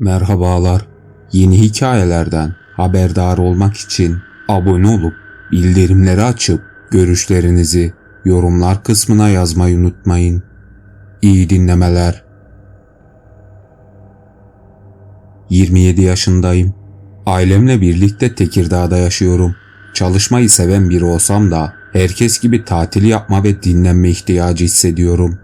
Merhabalar. Yeni hikayelerden haberdar olmak için abone olup bildirimleri açıp görüşlerinizi yorumlar kısmına yazmayı unutmayın. İyi dinlemeler. 27 yaşındayım. Ailemle birlikte Tekirdağ'da yaşıyorum. Çalışmayı seven biri olsam da herkes gibi tatil yapma ve dinlenme ihtiyacı hissediyorum.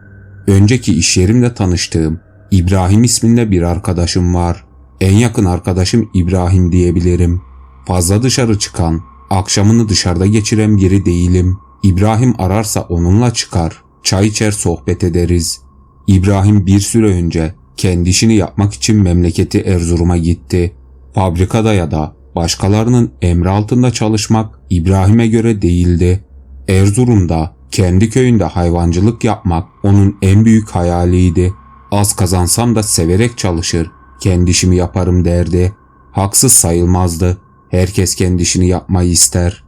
Önceki iş yerimde tanıştığım İbrahim isminde bir arkadaşım var. En yakın arkadaşım İbrahim diyebilirim. Fazla dışarı çıkan, akşamını dışarıda geçiren biri değilim. İbrahim ararsa onunla çıkar, çay içer sohbet ederiz. İbrahim bir süre önce kendi işini yapmak için memleketi Erzurum'a gitti. Fabrikada ya da başkalarının emri altında çalışmak İbrahim'e göre değildi. Erzurum'da kendi köyünde hayvancılık yapmak onun en büyük hayaliydi. Az kazansam da severek çalışır, kendi işimi yaparım derdi. Haksız sayılmazdı. Herkes kendi işini yapmayı ister.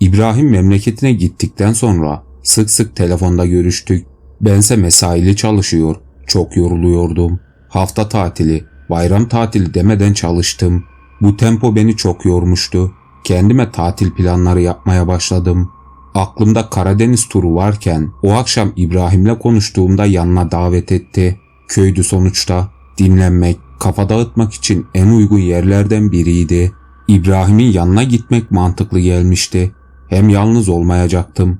İbrahim memleketine gittikten sonra sık sık telefonda görüştük. Bense mesaili çalışıyor, çok yoruluyordum. Hafta tatili, bayram tatili demeden çalıştım. Bu tempo beni çok yormuştu. Kendime tatil planları yapmaya başladım. Aklımda Karadeniz turu varken o akşam İbrahim'le konuştuğumda yanına davet etti. Köydü sonuçta. Dinlenmek, kafa dağıtmak için en uygun yerlerden biriydi. İbrahim'in yanına gitmek mantıklı gelmişti. Hem yalnız olmayacaktım.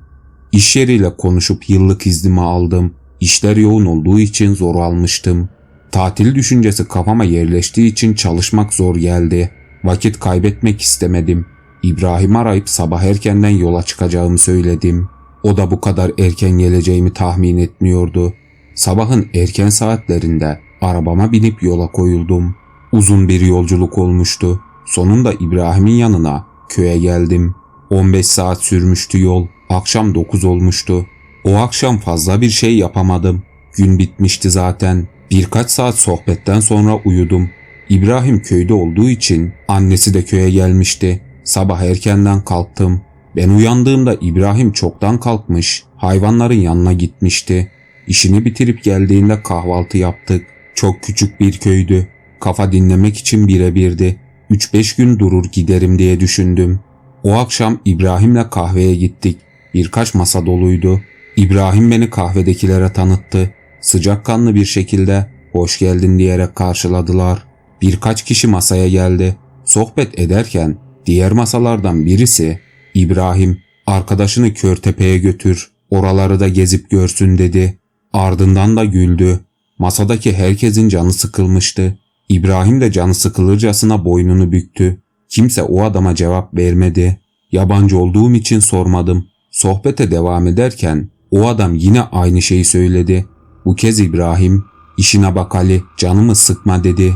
İş yeriyle konuşup yıllık iznimi aldım. İşler yoğun olduğu için zor almıştım. Tatil düşüncesi kafama yerleştiği için çalışmak zor geldi. Vakit kaybetmek istemedim. İbrahim arayıp sabah erkenden yola çıkacağımı söyledim. O da bu kadar erken geleceğimi tahmin etmiyordu. Sabahın erken saatlerinde arabama binip yola koyuldum. Uzun bir yolculuk olmuştu. Sonunda İbrahim'in yanına köye geldim. 15 saat sürmüştü yol. Akşam 9 olmuştu. O akşam fazla bir şey yapamadım. Gün bitmişti zaten. Birkaç saat sohbetten sonra uyudum. İbrahim köyde olduğu için annesi de köye gelmişti. Sabah erkenden kalktım. Ben uyandığımda İbrahim çoktan kalkmış, hayvanların yanına gitmişti. İşini bitirip geldiğinde kahvaltı yaptık. Çok küçük bir köydü. Kafa dinlemek için birebirdi. 3-5 gün durur giderim diye düşündüm. O akşam İbrahim'le kahveye gittik. Birkaç masa doluydu. İbrahim beni kahvedekilere tanıttı. Sıcakkanlı bir şekilde hoş geldin diyerek karşıladılar. Birkaç kişi masaya geldi. Sohbet ederken diğer masalardan birisi İbrahim arkadaşını Körtepe'ye götür oraları da gezip görsün dedi. Ardından da güldü. Masadaki herkesin canı sıkılmıştı. İbrahim de canı sıkılırcasına boynunu büktü. Kimse o adama cevap vermedi. Yabancı olduğum için sormadım. Sohbete devam ederken o adam yine aynı şeyi söyledi. Bu kez İbrahim, işine bak Ali, canımı sıkma dedi.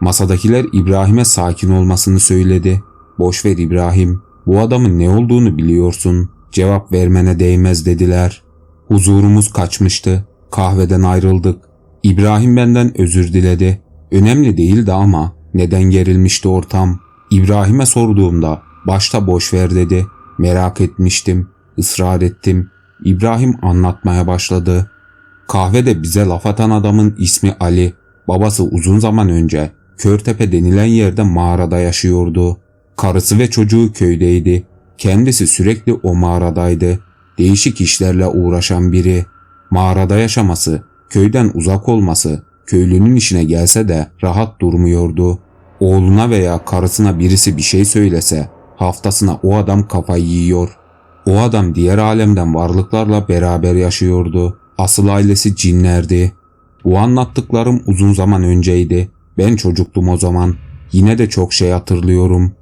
Masadakiler İbrahim'e sakin olmasını söyledi. Boş ver İbrahim, bu adamın ne olduğunu biliyorsun. Cevap vermene değmez dediler. Huzurumuz kaçmıştı. Kahveden ayrıldık. İbrahim benden özür diledi. Önemli değildi ama neden gerilmişti ortam. İbrahim'e sorduğumda başta boş ver dedi. Merak etmiştim. ısrar ettim. İbrahim anlatmaya başladı. Kahvede bize laf atan adamın ismi Ali. Babası uzun zaman önce Körtepe denilen yerde mağarada yaşıyordu. Karısı ve çocuğu köydeydi. Kendisi sürekli o mağaradaydı. Değişik işlerle uğraşan biri. Mağarada yaşaması, köyden uzak olması, köylünün işine gelse de rahat durmuyordu. Oğluna veya karısına birisi bir şey söylese haftasına o adam kafayı yiyor. O adam diğer alemden varlıklarla beraber yaşıyordu. Asıl ailesi cinlerdi. Bu anlattıklarım uzun zaman önceydi. Ben çocuktum o zaman. Yine de çok şey hatırlıyorum.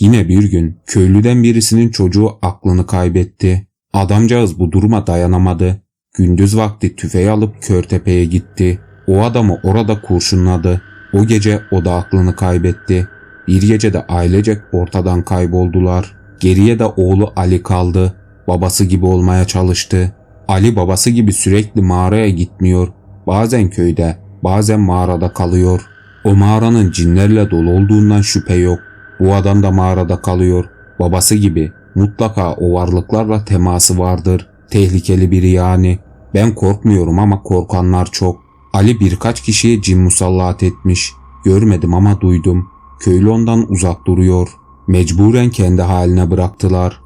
Yine bir gün köylüden birisinin çocuğu aklını kaybetti. Adamcağız bu duruma dayanamadı. Gündüz vakti tüfeği alıp Körtepe'ye gitti. O adamı orada kurşunladı. O gece o da aklını kaybetti. Bir gece de ailecek ortadan kayboldular. Geriye de oğlu Ali kaldı. Babası gibi olmaya çalıştı. Ali babası gibi sürekli mağaraya gitmiyor. Bazen köyde, bazen mağarada kalıyor. O mağaranın cinlerle dolu olduğundan şüphe yok. Bu adam da mağarada kalıyor. Babası gibi mutlaka o varlıklarla teması vardır. Tehlikeli biri yani. Ben korkmuyorum ama korkanlar çok. Ali birkaç kişiye cin musallat etmiş. Görmedim ama duydum. Köylü ondan uzak duruyor. Mecburen kendi haline bıraktılar.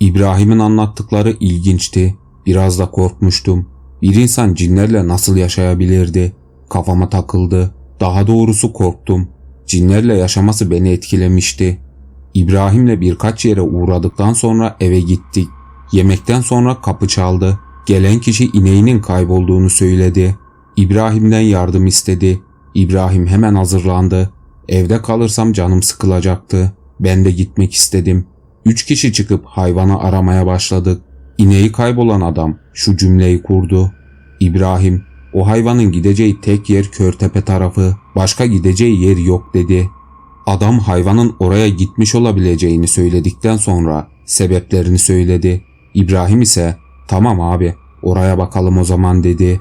İbrahim'in anlattıkları ilginçti. Biraz da korkmuştum. Bir insan cinlerle nasıl yaşayabilirdi? Kafama takıldı. Daha doğrusu korktum. Cinlerle yaşaması beni etkilemişti. İbrahim'le birkaç yere uğradıktan sonra eve gittik. Yemekten sonra kapı çaldı. Gelen kişi ineğinin kaybolduğunu söyledi. İbrahim'den yardım istedi. İbrahim hemen hazırlandı. Evde kalırsam canım sıkılacaktı. Ben de gitmek istedim. Üç kişi çıkıp hayvanı aramaya başladık. İneği kaybolan adam şu cümleyi kurdu. İbrahim, o hayvanın gideceği tek yer Körtepe tarafı, başka gideceği yer yok dedi. Adam hayvanın oraya gitmiş olabileceğini söyledikten sonra sebeplerini söyledi. İbrahim ise tamam abi oraya bakalım o zaman dedi.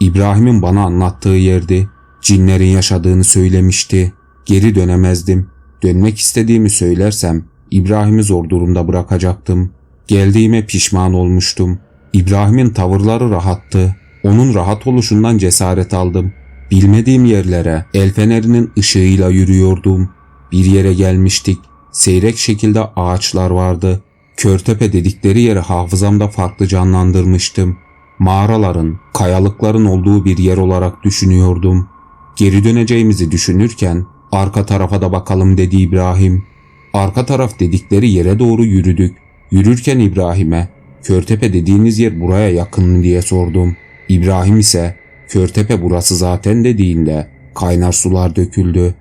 İbrahim'in bana anlattığı yerdi. Cinlerin yaşadığını söylemişti. Geri dönemezdim. Dönmek istediğimi söylersem İbrahim'i zor durumda bırakacaktım. Geldiğime pişman olmuştum. İbrahim'in tavırları rahattı. Onun rahat oluşundan cesaret aldım. Bilmediğim yerlere el fenerinin ışığıyla yürüyordum. Bir yere gelmiştik. Seyrek şekilde ağaçlar vardı. Körtepe dedikleri yeri hafızamda farklı canlandırmıştım. Mağaraların, kayalıkların olduğu bir yer olarak düşünüyordum. Geri döneceğimizi düşünürken arka tarafa da bakalım dedi İbrahim. Arka taraf dedikleri yere doğru yürüdük. Yürürken İbrahim'e Körtepe dediğiniz yer buraya yakın mı diye sordum. İbrahim ise Körtepe burası zaten dediğinde kaynar sular döküldü.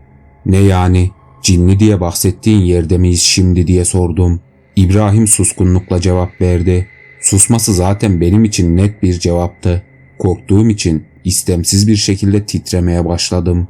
Ne yani cinli diye bahsettiğin yerde miyiz şimdi diye sordum. İbrahim suskunlukla cevap verdi. Susması zaten benim için net bir cevaptı. Korktuğum için istemsiz bir şekilde titremeye başladım.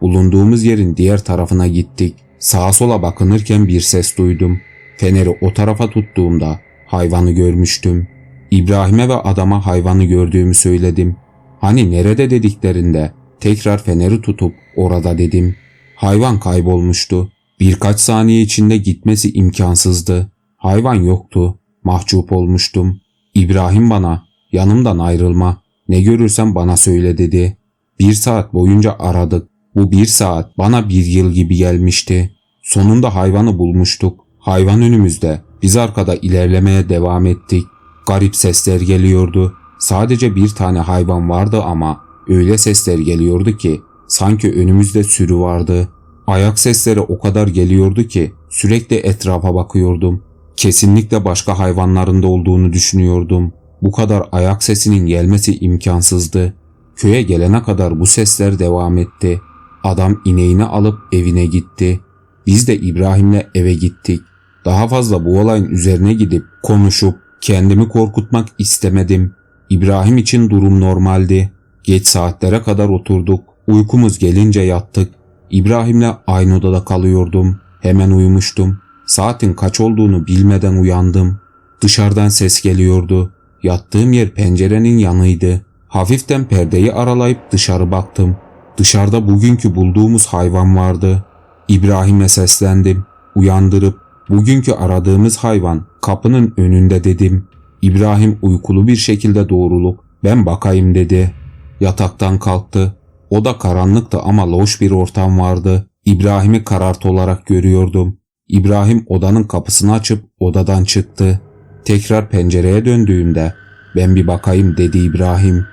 Bulunduğumuz yerin diğer tarafına gittik. Sağa sola bakınırken bir ses duydum. Feneri o tarafa tuttuğumda hayvanı görmüştüm. İbrahim'e ve adama hayvanı gördüğümü söyledim. Hani nerede dediklerinde tekrar feneri tutup orada dedim. Hayvan kaybolmuştu. Birkaç saniye içinde gitmesi imkansızdı. Hayvan yoktu. Mahcup olmuştum. İbrahim bana yanımdan ayrılma. Ne görürsen bana söyle dedi. Bir saat boyunca aradık. Bu bir saat bana bir yıl gibi gelmişti. Sonunda hayvanı bulmuştuk. Hayvan önümüzde. Biz arkada ilerlemeye devam ettik. Garip sesler geliyordu. Sadece bir tane hayvan vardı ama öyle sesler geliyordu ki sanki önümüzde sürü vardı. Ayak sesleri o kadar geliyordu ki sürekli etrafa bakıyordum. Kesinlikle başka hayvanların da olduğunu düşünüyordum. Bu kadar ayak sesinin gelmesi imkansızdı. Köye gelene kadar bu sesler devam etti. Adam ineğini alıp evine gitti. Biz de İbrahim'le eve gittik. Daha fazla bu olayın üzerine gidip konuşup kendimi korkutmak istemedim. İbrahim için durum normaldi. Geç saatlere kadar oturduk. Uykumuz gelince yattık. İbrahim'le aynı odada kalıyordum. Hemen uyumuştum. Saatin kaç olduğunu bilmeden uyandım. Dışarıdan ses geliyordu. Yattığım yer pencerenin yanıydı. Hafiften perdeyi aralayıp dışarı baktım. Dışarıda bugünkü bulduğumuz hayvan vardı. İbrahim'e seslendim. Uyandırıp bugünkü aradığımız hayvan kapının önünde dedim. İbrahim uykulu bir şekilde doğrulup ben bakayım dedi. Yataktan kalktı. O da karanlıktı ama loş bir ortam vardı. İbrahim'i karartı olarak görüyordum. İbrahim odanın kapısını açıp odadan çıktı. Tekrar pencereye döndüğümde ben bir bakayım dedi İbrahim.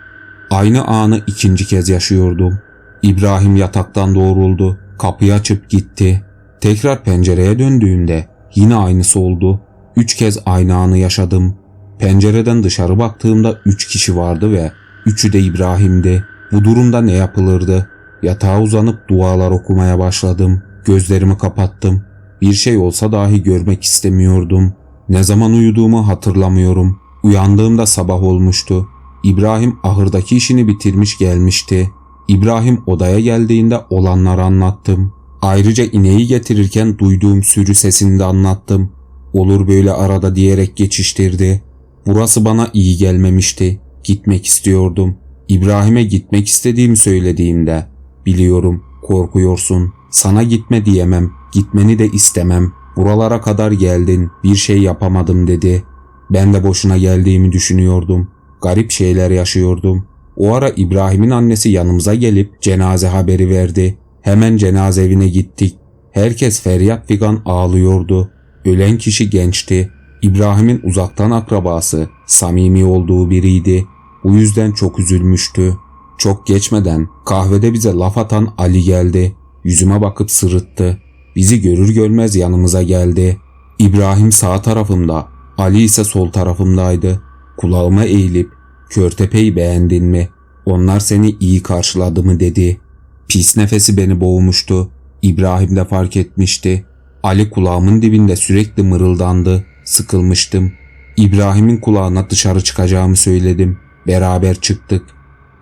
Aynı anı ikinci kez yaşıyordum. İbrahim yataktan doğruldu. Kapıyı açıp gitti. Tekrar pencereye döndüğümde yine aynısı oldu. Üç kez aynı anı yaşadım. Pencereden dışarı baktığımda üç kişi vardı ve üçü de İbrahim'di. Bu durumda ne yapılırdı? Yatağa uzanıp dualar okumaya başladım. Gözlerimi kapattım. Bir şey olsa dahi görmek istemiyordum. Ne zaman uyuduğumu hatırlamıyorum. Uyandığımda sabah olmuştu. İbrahim ahırdaki işini bitirmiş gelmişti. İbrahim odaya geldiğinde olanları anlattım. Ayrıca ineği getirirken duyduğum sürü sesini de anlattım. Olur böyle arada diyerek geçiştirdi. Burası bana iyi gelmemişti. Gitmek istiyordum. İbrahim'e gitmek istediğimi söylediğimde biliyorum korkuyorsun. Sana gitme diyemem. Gitmeni de istemem. Buralara kadar geldin. Bir şey yapamadım dedi. Ben de boşuna geldiğimi düşünüyordum. Garip şeyler yaşıyordum. O ara İbrahim'in annesi yanımıza gelip cenaze haberi verdi. Hemen cenaze evine gittik. Herkes feryat figan ağlıyordu. Ölen kişi gençti. İbrahim'in uzaktan akrabası, samimi olduğu biriydi. Bu yüzden çok üzülmüştü. Çok geçmeden kahvede bize laf atan Ali geldi. Yüzüme bakıp sırıttı. Bizi görür görmez yanımıza geldi. İbrahim sağ tarafımda, Ali ise sol tarafımdaydı. Kulağıma eğilip, Körtepe'yi beğendin mi? Onlar seni iyi karşıladı mı dedi. Pis nefesi beni boğmuştu. İbrahim de fark etmişti. Ali kulağımın dibinde sürekli mırıldandı. Sıkılmıştım. İbrahim'in kulağına dışarı çıkacağımı söyledim. Beraber çıktık.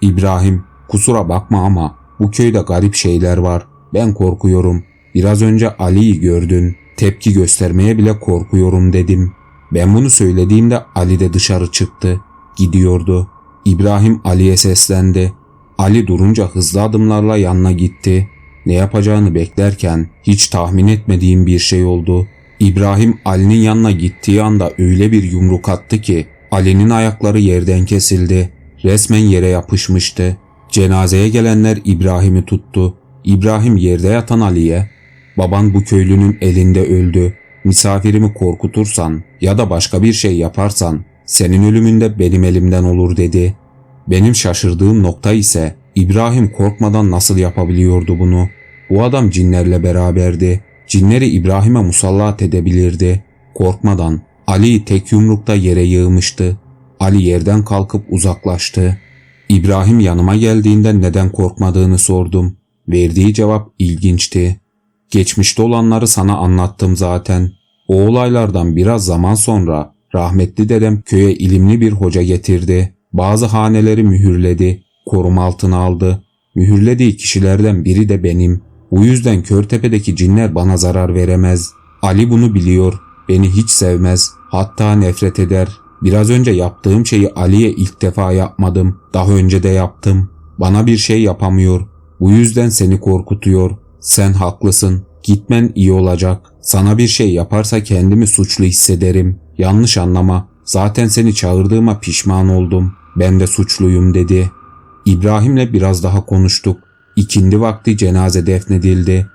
İbrahim, kusura bakma ama bu köyde garip şeyler var. Ben korkuyorum. Biraz önce Ali'yi gördün. Tepki göstermeye bile korkuyorum dedim. Ben bunu söylediğimde Ali de dışarı çıktı. Gidiyordu. İbrahim Ali'ye seslendi. Ali durunca hızlı adımlarla yanına gitti. Ne yapacağını beklerken hiç tahmin etmediğim bir şey oldu. İbrahim Ali'nin yanına gittiği anda öyle bir yumruk attı ki Ali'nin ayakları yerden kesildi. Resmen yere yapışmıştı. Cenazeye gelenler İbrahim'i tuttu. İbrahim yerde yatan Ali'ye "Baban bu köylünün elinde öldü. Misafirimi korkutursan ya da başka bir şey yaparsan senin ölümünde benim elimden olur." dedi. Benim şaşırdığım nokta ise İbrahim korkmadan nasıl yapabiliyordu bunu? Bu adam cinlerle beraberdi. Cinleri İbrahim'e musallat edebilirdi. Korkmadan Ali tek yumrukta yere yığmıştı. Ali yerden kalkıp uzaklaştı. İbrahim yanıma geldiğinde neden korkmadığını sordum. Verdiği cevap ilginçti. Geçmişte olanları sana anlattım zaten. O olaylardan biraz zaman sonra rahmetli dedem köye ilimli bir hoca getirdi. Bazı haneleri mühürledi, koruma altına aldı. Mühürlediği kişilerden biri de benim. Bu yüzden Körtepe'deki cinler bana zarar veremez. Ali bunu biliyor. Beni hiç sevmez. Hatta nefret eder. Biraz önce yaptığım şeyi Ali'ye ilk defa yapmadım. Daha önce de yaptım. Bana bir şey yapamıyor. Bu yüzden seni korkutuyor. Sen haklısın. Gitmen iyi olacak. Sana bir şey yaparsa kendimi suçlu hissederim. Yanlış anlama. Zaten seni çağırdığıma pişman oldum. Ben de suçluyum dedi. İbrahim'le biraz daha konuştuk. İkindi vakti cenaze defnedildi.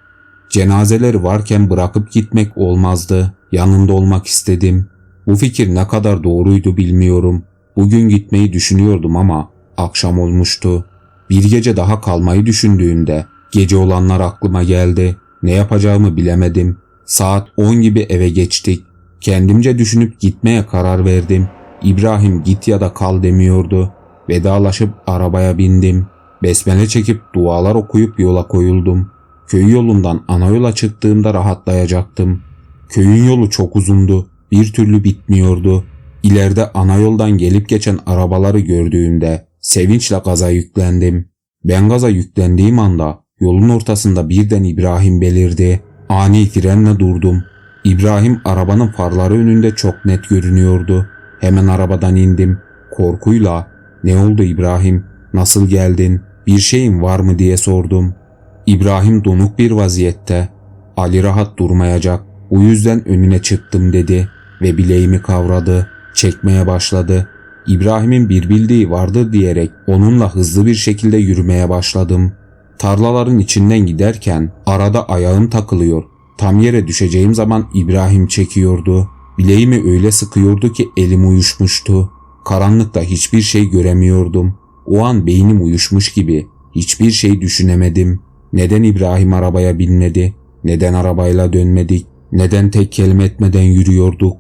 Cenazeleri varken bırakıp gitmek olmazdı. Yanında olmak istedim. Bu fikir ne kadar doğruydu bilmiyorum. Bugün gitmeyi düşünüyordum ama akşam olmuştu. Bir gece daha kalmayı düşündüğümde gece olanlar aklıma geldi. Ne yapacağımı bilemedim. Saat 10 gibi eve geçtik. Kendimce düşünüp gitmeye karar verdim. İbrahim git ya da kal demiyordu. Vedalaşıp arabaya bindim. Besmele çekip dualar okuyup yola koyuldum. Köy yolundan ana yola çıktığımda rahatlayacaktım. Köyün yolu çok uzundu. Bir türlü bitmiyordu. İleride ana yoldan gelip geçen arabaları gördüğümde sevinçle gaza yüklendim. Ben gaza yüklendiğim anda yolun ortasında birden İbrahim belirdi. Ani frenle durdum. İbrahim arabanın farları önünde çok net görünüyordu. Hemen arabadan indim. Korkuyla ne oldu İbrahim? Nasıl geldin? Bir şeyin var mı diye sordum. İbrahim donuk bir vaziyette. Ali rahat durmayacak. Bu yüzden önüne çıktım dedi ve bileğimi kavradı. Çekmeye başladı. İbrahim'in bir bildiği vardır diyerek onunla hızlı bir şekilde yürümeye başladım. Tarlaların içinden giderken arada ayağım takılıyor. Tam yere düşeceğim zaman İbrahim çekiyordu. Bileğimi öyle sıkıyordu ki elim uyuşmuştu. Karanlıkta hiçbir şey göremiyordum. O an beynim uyuşmuş gibi. Hiçbir şey düşünemedim. Neden İbrahim arabaya binmedi? Neden arabayla dönmedik? Neden tek kelime etmeden yürüyorduk?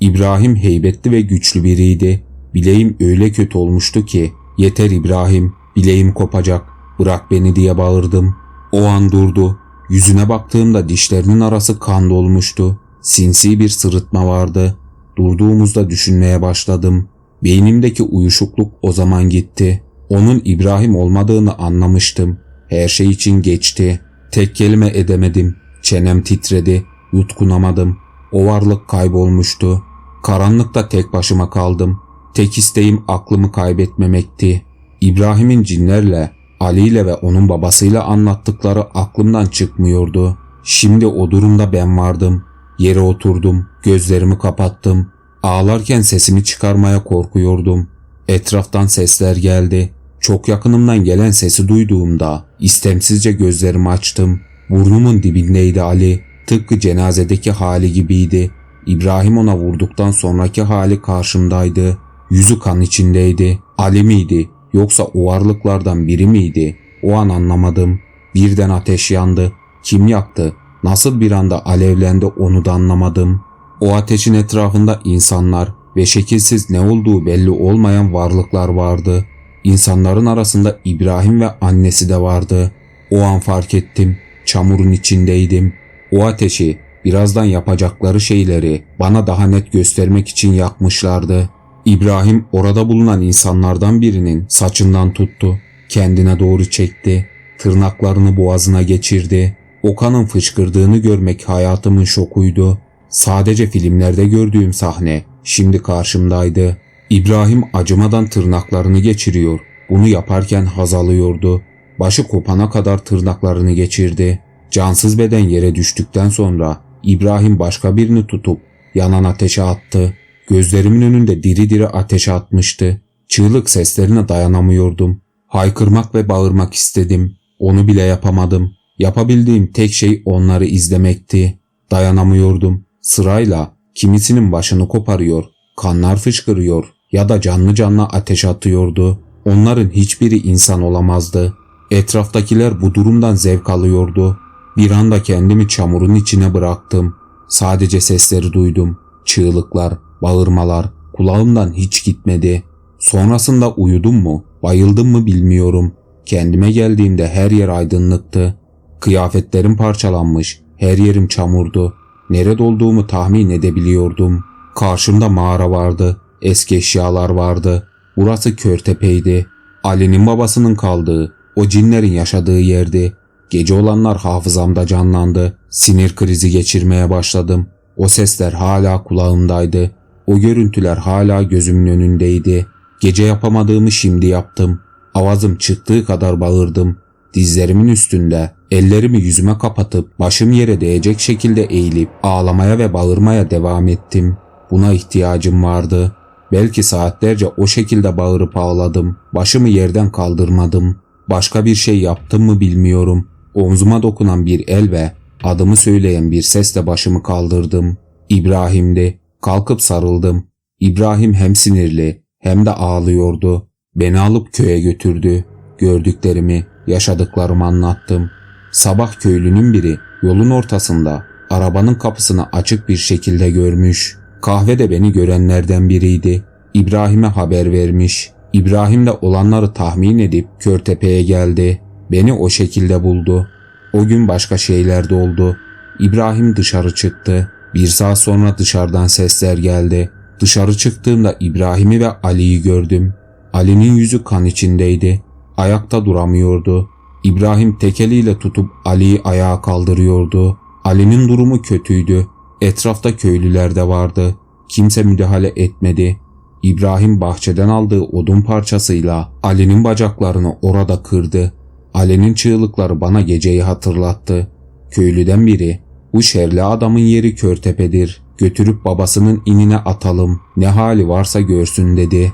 İbrahim heybetli ve güçlü biriydi. Bileğim öyle kötü olmuştu ki yeter İbrahim bileğim kopacak bırak beni diye bağırdım. O an durdu. Yüzüne baktığımda dişlerinin arası kan dolmuştu. Sinsi bir sırıtma vardı. Durduğumuzda düşünmeye başladım. Beynimdeki uyuşukluk o zaman gitti. Onun İbrahim olmadığını anlamıştım. Her şey için geçti. Tek kelime edemedim. Çenem titredi. Yutkunamadım. O varlık kaybolmuştu. Karanlıkta tek başıma kaldım. Tek isteğim aklımı kaybetmemekti. İbrahim'in cinlerle, Ali ile ve onun babasıyla anlattıkları aklımdan çıkmıyordu. Şimdi o durumda ben vardım. Yere oturdum, gözlerimi kapattım. Ağlarken sesimi çıkarmaya korkuyordum. Etraftan sesler geldi. Çok yakınımdan gelen sesi duyduğumda istemsizce gözlerimi açtım. Burnumun dibindeydi Ali. Tıpkı cenazedeki hali gibiydi. İbrahim ona vurduktan sonraki hali karşımdaydı. Yüzü kan içindeydi. Ali miydi yoksa o varlıklardan biri miydi? O an anlamadım. Birden ateş yandı. Kim yaktı? Nasıl bir anda alevlendi onu da anlamadım. O ateşin etrafında insanlar ve şekilsiz ne olduğu belli olmayan varlıklar vardı. İnsanların arasında İbrahim ve annesi de vardı. O an fark ettim. Çamurun içindeydim. O ateşi, birazdan yapacakları şeyleri bana daha net göstermek için yakmışlardı. İbrahim orada bulunan insanlardan birinin saçından tuttu. Kendine doğru çekti. Tırnaklarını boğazına geçirdi. O kanın fışkırdığını görmek hayatımın şokuydu. Sadece filmlerde gördüğüm sahne şimdi karşımdaydı. İbrahim acımadan tırnaklarını geçiriyor. Bunu yaparken haz alıyordu. Başı kopana kadar tırnaklarını geçirdi. Cansız beden yere düştükten sonra İbrahim başka birini tutup yanan ateşe attı. Gözlerimin önünde diri diri ateşe atmıştı. Çığlık seslerine dayanamıyordum. Haykırmak ve bağırmak istedim. Onu bile yapamadım. Yapabildiğim tek şey onları izlemekti. Dayanamıyordum. Sırayla kimisinin başını koparıyor, kanlar fışkırıyor ya da canlı canlı ateş atıyordu. Onların hiçbiri insan olamazdı. Etraftakiler bu durumdan zevk alıyordu. Bir anda kendimi çamurun içine bıraktım. Sadece sesleri duydum. Çığlıklar, bağırmalar kulağımdan hiç gitmedi. Sonrasında uyudum mu, bayıldım mı bilmiyorum. Kendime geldiğimde her yer aydınlıktı. Kıyafetlerim parçalanmış, her yerim çamurdu. Nerede olduğumu tahmin edebiliyordum. Karşımda mağara vardı, eski eşyalar vardı. Burası Körtepe'ydi. Ali'nin babasının kaldığı, o cinlerin yaşadığı yerdi. Gece olanlar hafızamda canlandı. Sinir krizi geçirmeye başladım. O sesler hala kulağımdaydı. O görüntüler hala gözümün önündeydi. Gece yapamadığımı şimdi yaptım. Avazım çıktığı kadar bağırdım. Dizlerimin üstünde ellerimi yüzüme kapatıp başım yere değecek şekilde eğilip ağlamaya ve bağırmaya devam ettim. Buna ihtiyacım vardı. Belki saatlerce o şekilde bağırıp ağladım. Başımı yerden kaldırmadım. Başka bir şey yaptım mı bilmiyorum. Omzuma dokunan bir el ve adımı söyleyen bir sesle başımı kaldırdım. İbrahim'di. Kalkıp sarıldım. İbrahim hem sinirli hem de ağlıyordu. Beni alıp köye götürdü. Gördüklerimi, yaşadıklarımı anlattım. Sabah köylünün biri yolun ortasında arabanın kapısını açık bir şekilde görmüş. Kahve de beni görenlerden biriydi. İbrahim'e haber vermiş. İbrahim de olanları tahmin edip Körtepe'ye geldi. Beni o şekilde buldu. O gün başka şeyler de oldu. İbrahim dışarı çıktı. Bir saat sonra dışarıdan sesler geldi. Dışarı çıktığımda İbrahim'i ve Ali'yi gördüm. Ali'nin yüzü kan içindeydi. Ayakta duramıyordu. İbrahim tek eliyle tutup Ali'yi ayağa kaldırıyordu. Ali'nin durumu kötüydü. Etrafta köylüler de vardı. Kimse müdahale etmedi. İbrahim bahçeden aldığı odun parçasıyla Ali'nin bacaklarını orada kırdı. Ali'nin çığlıkları bana geceyi hatırlattı. Köylüden biri, bu şerli adamın yeri Körtepe'dir. Götürüp babasının inine atalım. Ne hali varsa görsün dedi.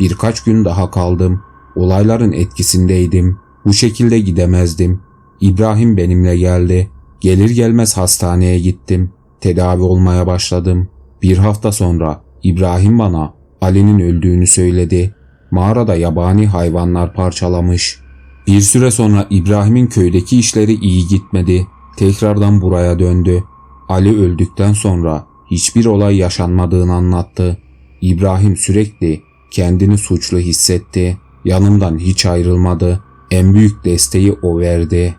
Birkaç gün daha kaldım. Olayların etkisindeydim. Bu şekilde gidemezdim. İbrahim benimle geldi. Gelir gelmez hastaneye gittim. Tedavi olmaya başladım. Bir hafta sonra İbrahim bana Ali'nin öldüğünü söyledi. Mağarada yabani hayvanlar parçalamış. Bir süre sonra İbrahim'in köydeki işleri iyi gitmedi. Tekrardan buraya döndü. Ali öldükten sonra hiçbir olay yaşanmadığını anlattı. İbrahim sürekli kendini suçlu hissetti. Yanımdan hiç ayrılmadı. En büyük desteği o verdi.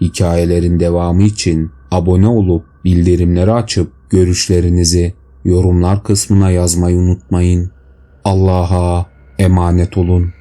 Hikayelerin devamı için abone olup bildirimleri açıp görüşlerinizi yorumlar kısmına yazmayı unutmayın. Allah'a emanet olun.